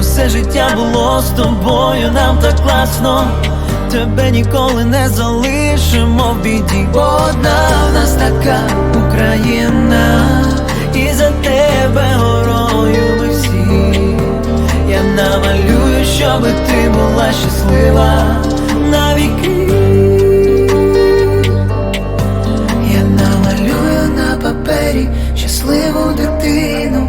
Усе життя було з тобою, нам так класно. Тебе ніколи не залишимо в біді. Одна в нас така Україна, і за тебе горою ми всі. Я намалюю, щоби ти була щаслива навіки. Я намалюю на папері щасливу дитину,